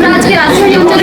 那这个就用这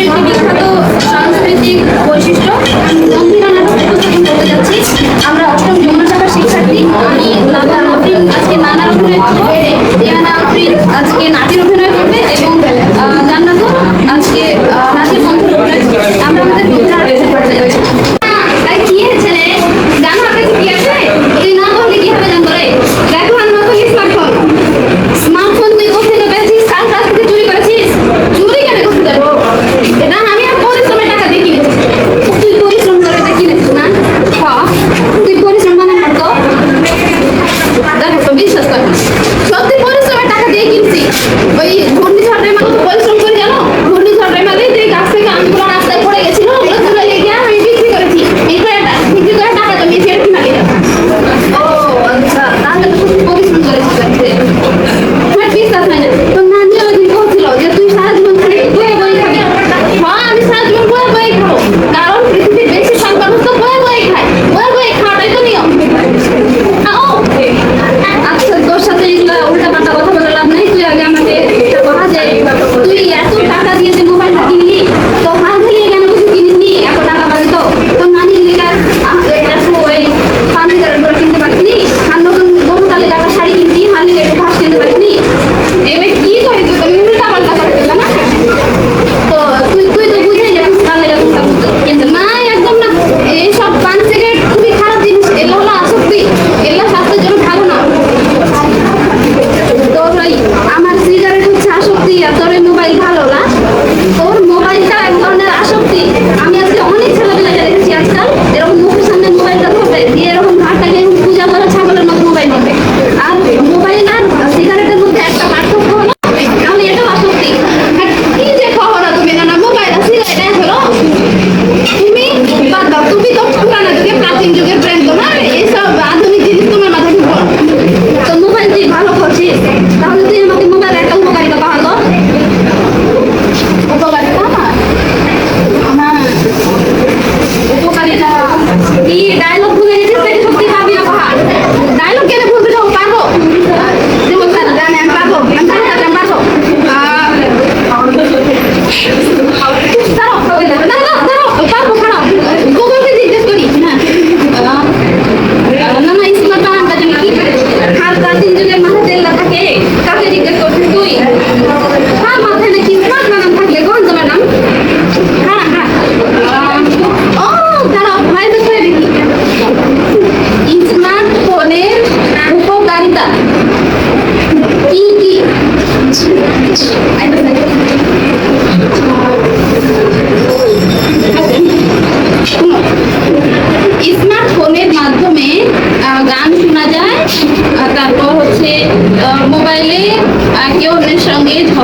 ওই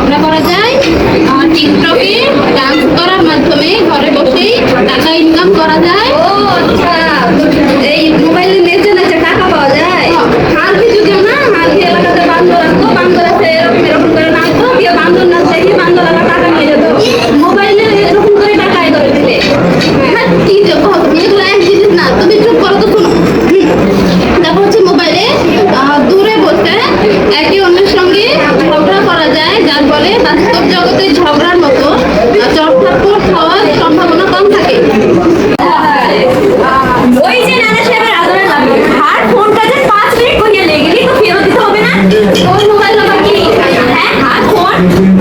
ঝগড়া করা যায়। টিকটকে ডান্স করার মাধ্যমে ঘরে বসেই টাকা ইনকাম করা যায়। Yo